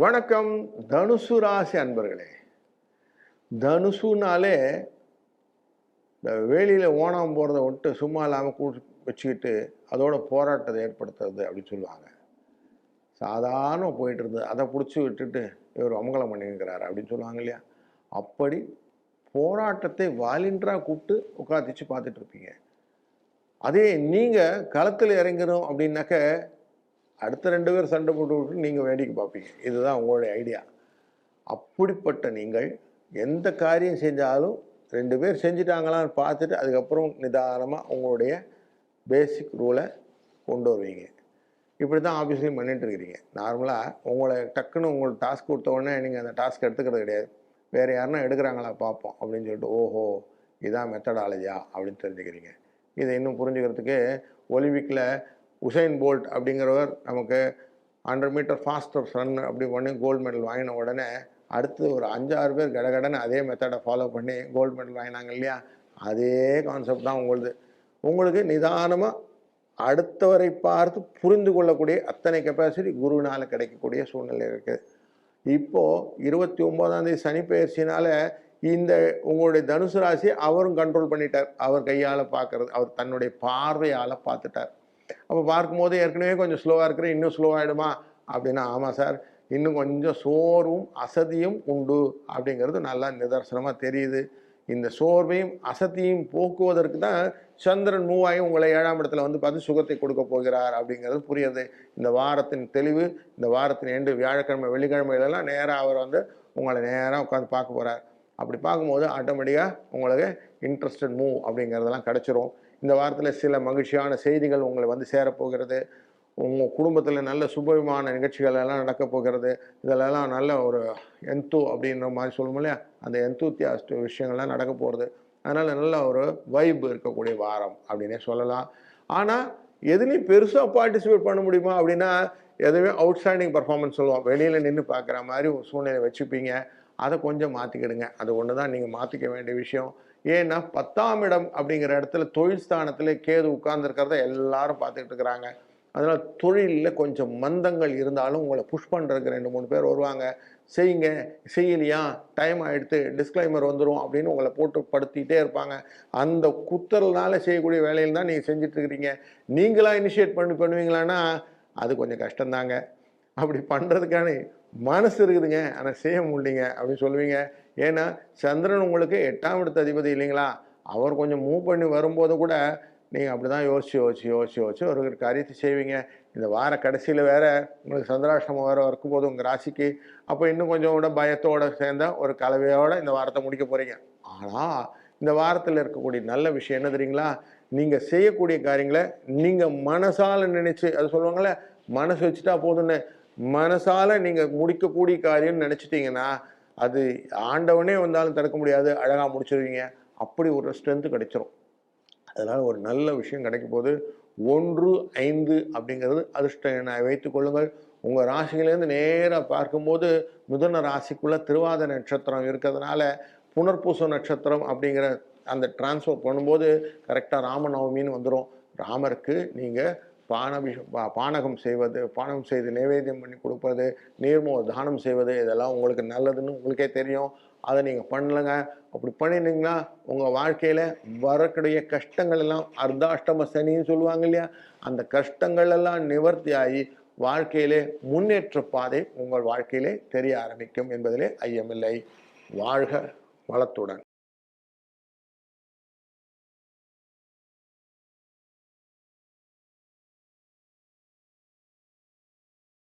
வணக்கம் தனுசு ராசி அன்பர்களே. தனுசுனாலே இந்த வேலியில் ஓணம் போகிறத விட்டு சும்மா இல்லாமல் கூ வச்சுக்கிட்டு அதோட போராட்டத்தை ஏற்படுத்துறது அப்படின்னு சொல்லுவாங்க. சாதாரண போயிட்டு இருந்தது. அதை பிடிச்சி விட்டுட்டு இவர் அமங்கலம் பண்ணியிருக்கிறார் அப்படின்னு சொல்லுவாங்க இல்லையா? அப்படி போராட்டத்தை வாலின்றாக கூப்பிட்டு உட்காந்துச்சு பார்த்துட்டு இருப்பீங்க. அதே நீங்கள் களத்தில் இறங்கணும் அப்படின்னாக்க அடுத்த ரெண்டு பேர் சண்டை போட்டு விட்டு நீங்கள் வேடிக்கை பார்ப்பீங்க. இதுதான் உங்களுடைய ஐடியா அப்படிப்பட்ட நீங்கள் எந்த காரியம் செஞ்சாலும் ரெண்டு பேர் செஞ்சிட்டாங்களான்னு பார்த்துட்டு அதுக்கப்புறம் நிதானமாக உங்களுடைய பேசிக் ரூலை கொண்டு வருவீங்க. இப்படி தான் ஆஃபீஸ்லேயும் பண்ணிட்டுருக்கிறீங்க நார்மலாக உங்களை டக்குன்னு உங்களுக்கு டாஸ்க் கொடுத்த உடனே நீங்கள் அந்த டாஸ்க் எடுத்துக்கிறது கிடையாது. வேறு யாருன்னா எடுக்கிறாங்களா பார்ப்போம் அப்படின்னு சொல்லிட்டு ஓஹோ இதான் மெத்தடாலஜியா அப்படின்னு தெரிஞ்சுக்கிறீங்க. இதை இன்னும் புரிஞ்சுக்கிறதுக்கு ஒலிம்பிக்கில் உசைன் போல்ட் அப்படிங்கிறவர் நமக்கு ஹண்ட்ரட் மீட்டர் ஃபாஸ்டர் ரன் அப்படி பண்ணி கோல்டு மெடல் வாங்கின உடனே அடுத்து ஒரு அஞ்சாறு பேர் கடகடன்னு அதே மெத்தடை ஃபாலோ பண்ணி கோல்டு மெடல் வாங்கினாங்க இல்லையா? அதே கான்செப்ட் தான் உங்களுது. உங்களுக்கு நிதானமாக அடுத்தவரை பார்த்து புரிந்து கொள்ளக்கூடிய அத்தனை கெப்பாசிட்டி குருவினால் கிடைக்கக்கூடிய சூழ்நிலை இருக்குது இப்போது இருபத்தி ஒம்போதாந்தேதி சனிப்பெயர்ச்சினால் இந்த உங்களுடைய தனுசு ராசி அவரும் கண்ட்ரோல் பண்ணிட்டார். அவர் கையால் பார்க்கறது அவர் தன்னுடைய பார்வையால் பார்த்துட்டார். அப்போ பார்க்கும்போது ஏற்கனவே கொஞ்சம் ஸ்லோவாக இருக்கிற இன்னும் ஸ்லோ ஆகிடுமா அப்படின்னா ஆமாம் சார். இன்னும் கொஞ்சம் சோர்வும் அசதியும் உண்டு அப்படிங்கிறது நல்லா நிதர்சனமாக தெரியுது. இந்த சோர்வையும் அசதியும் போக்குவதற்கு தான் சந்திரன் மூவாயும் உங்களை ஏழாம் இடத்துல வந்து பார்த்து சுகத்தை கொடுக்க போகிறார் அப்படிங்கிறது புரியுது. இந்த வாரத்தின் தெளிவு இந்த வாரத்தின் எண்டு வியாழக்கிழமை வெள்ளிக்கிழமையிலலாம் நேராக அவர் வந்து உங்களை நேராக உட்காந்து பார்க்க போகிறார் அப்படி பார்க்கும்போது ஆட்டோமேட்டிக்காக உங்களுக்கு இன்ட்ரெஸ்டட் மூவ் அப்படிங்கிறதெல்லாம் கிடச்சிரும். இந்த வாரத்தில் சில மகிழ்ச்சியான செய்திகள் உங்களை வந்து சேரப்போகிறது உங்கள் குடும்பத்தில் நல்ல சுபமான நிகழ்ச்சிகள் எல்லாம் நடக்க போகிறது. இதிலெல்லாம் நல்ல ஒரு எந்தூ அப்படின்ற மாதிரி சொல்லுவோம் இல்லையா? அந்த எந்தூத்தியாஸ்ட் விஷயங்கள்லாம் நடக்க போகிறது. அதனால் நல்ல ஒரு வைப் இருக்கக்கூடிய வாரம் அப்படின்னே சொல்லலாம். ஆனால் எதுலேயும் பெருசாக பார்ட்டிசிபேட் பண்ண முடியுமா அப்படின்னா எதுவுமே அவுட்ஸ்டாண்டிங் பர்ஃபார்மன்ஸ் சொல்லுவோம். வெளியில் நின்று பார்க்குற மாதிரி ஒரு சூழ்நிலை வச்சுப்பீங்க. அதை கொஞ்சம் மாற்றிக்கிடுங்க அது ஒன்று தான் நீங்கள் மாற்றிக்க வேண்டிய விஷயம். ஏன்னா பத்தாம் இடம் அப்படிங்கிற இடத்துல தொழில் ஸ்தானத்தில் கேது உட்கார்ந்துருக்கிறத எல்லாரும் பார்த்துக்கிட்டு இருக்கிறாங்க. அதனால் தொழிலில் கொஞ்சம் மந்தங்கள் இருந்தாலும் உங்களை புஷ் பண்ணுறதுக்கு ரெண்டு மூணு பேர் வருவாங்க. செய்யுங்க செய்யலையா? டைம் ஆகிடுத்து டிஸ்க்ளைமர் வந்துடும் அப்படின்னு உங்களை போட்டுப்படுத்திகிட்டே இருப்பாங்க. அந்த குத்தல்னால செய்யக்கூடிய வேலையில் தான் நீங்கள் செஞ்சிட்ருக்கிறீங்க நீங்களாக இனிஷியேட் பண்ணி பண்ணுவீங்களான்னா அது கொஞ்சம் கஷ்டம்தாங்க. அப்படி பண்ணுறதுக்கான மனசு இருக்குதுங்க. ஆனால் செய்ய முடியலைங்க அப்படின்னு சொல்லுவீங்க. ஏன்னா சந்திரன் உங்களுக்கு எட்டாம் இடத்து அதிபதி இல்லைங்களா? அவர் கொஞ்சம் மூவ் பண்ணி வரும்போது கூட நீங்கள் அப்படி தான் யோசிச்சு யோசிச்சு யோசிச்சு யோசிச்சு ஒரு காரியத்தை செய்வீங்க. இந்த வார கடைசியில் வேறு உங்களுக்கு சந்திராஷ்டமம் வேறு இருக்கும் போது உங்கள் ராசிக்கு அப்போ இன்னும் கொஞ்சம் கூட பயத்தோடு சேர்ந்த ஒரு கலவையோடு இந்த வாரத்தை முடிக்க போகிறீங்க ஆனால் இந்த வாரத்தில் இருக்கக்கூடிய நல்ல விஷயம் என்ன தெரியுங்களா? நீங்கள் செய்யக்கூடிய காரியங்களை நீங்கள் மனசால் நினச்சி அது சொல்லுவாங்கள்ல மனசு வச்சுட்டா போதும்னு. மனசால நீங்கள் முடிக்கக்கூடிய காரியம்னு நினச்சிட்டிங்கன்னா அது ஆண்டவனே வந்தாலும் தடுக்க முடியாது அழகாக முடிச்சிருவீங்க. அப்படி ஒரு ஸ்ட்ரென்த்து கிடைச்சிரும். அதனால் ஒரு நல்ல விஷயம் கிடைக்கும் போது ஒன்று ஐந்து அப்படிங்கிறது அதிர்ஷ்டம். என வைத்துக் கொள்ளுங்கள். உங்கள் ராசியிலேருந்து நேராக பார்க்கும்போது மிதுன ராசிக்குள்ளே திருவாத நட்சத்திரம் இருக்கிறதுனால புனர்பூச நட்சத்திரம் அப்படிங்கிற அந்த டிரான்ஸ்ஃபர் பண்ணும்போது கரெக்டாக ராமநவமின்னு வந்துடும் ராமருக்கு நீங்கள் பானபி பானகம் செய்வது பானகம் செய்து நைவேத்தியம் பண்ணி கொடுப்பது நீர்மோ தானம் செய்வது இதெல்லாம் உங்களுக்கு நல்லதுன்னு உங்களுக்கே தெரியும். அதை நீங்கள் பண்ணலங்க. அப்படி பண்ணினீங்கன்னா உங்கள் வாழ்க்கையில் வரக்கூடிய கஷ்டங்கள் எல்லாம் அர்த்தாஷ்டம சனின்னு சொல்லுவாங்க இல்லையா? அந்த கஷ்டங்கள் எல்லாம் நிவர்த்தி ஆகி வாழ்க்கையிலே முன்னேற்ற பாதை உங்கள் வாழ்க்கையிலே தெரிய ஆரம்பிக்கும் என்பதிலே ஐயமில்லை. வாழ்க வளத்துடன்.